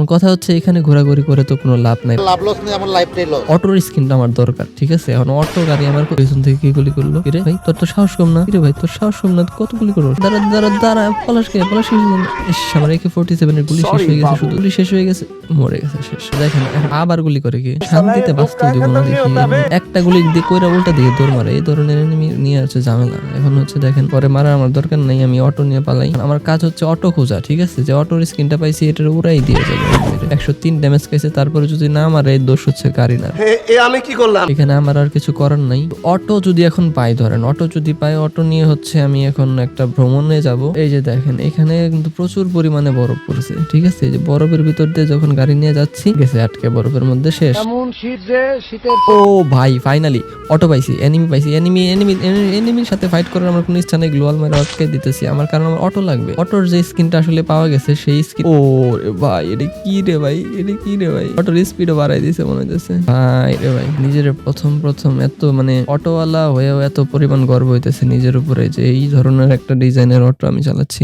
এখন কথা হচ্ছে এখানে ঘোরাঘুরি করে তো কোনো লাভ নাই। লাভ লস নেই আমার লাইফটাই লস অটোর স্ক্রিনটা আমার দরকার ঠিক আছে? এখন অটো গাড়ি আমার পেছন থেকে কি গুলি করল? কিরে ভাই তোর তো সাহস কম না? কিরে ভাই তোর সাহস কম না? কত গুলি করো দাঁড়া দাঁড়া দাঁড়া পলাশ কে পলাশ আমার একে ফোর্টি সেভেনের গুলি শেষ হয়ে গেছে শুধু গুলি শেষ হয়ে গেছে মরে গেছে শেষ। দেখেন আবার গুলি করে কি? শান্তিতে বাঁচতে দিব না দেখি একটা গুলি দিয়ে কইরা উল্টা দিকে দৌড় মারে এই ধরনের এনিমি নিয়ে হচ্ছে ঝামেলা। এখন হচ্ছে দেখেন পরে মারা আমার দরকার নাই আমি অটো নিয়ে পালাই। আমার কাজ হচ্ছে অটো খোঁজা ঠিক আছে? যে অটোর স্ক্রিনটা পাইছি এটার উড়াই দিয়ে যাবে। একশো তিন ড্যামেজ খাইছে তারপরে যদি না মারে দোষ হচ্ছে এ আমি কি করলাম? এখানে আমার আর কিছু করার নাই। অটো যদি এখন পাই ধরেন অটো যদি পাই অটো নিয়ে হচ্ছে আমি এখন একটা ভ্রমণে যাব। এই যে দেখেন এখানে কিন্তু প্রচুর পরিমাণে বরফ পড়ছে ঠিক আছে? এই যে বরফের ভিতর দিয়ে যখন গাড়ি নিয়ে যাচ্ছি গেছে আটকে বরফের মধ্যে শেষ। ও ভাই ফাইনালি অটো পাইছি এনিমি পাইছি এনিমি এনিমি এনিমির সাথে ফাইট করার আমার কোনো ইচ্ছা নেই গ্লোয়াল মারে আটকে দিতেছি। আমার কারণ আমার অটো লাগবে। অটোর যে স্কিনটা আসলে পাওয়া গেছে সেই স্কিন ও ভাই এটা কি রে ভাই? এটা কি রে ভাই? অটোর স্পিডও বাড়াই দিছে মনে হইতেছে। ভাই রে ভাই, নিজের প্রথম প্রথম এত মানে অটোওয়ালা হয়েও এত পরিমাণ গর্ব হইতেছে নিজের উপরে যে এই ধরনের একটা ডিজাইনের অটো আমি চালাচ্ছি।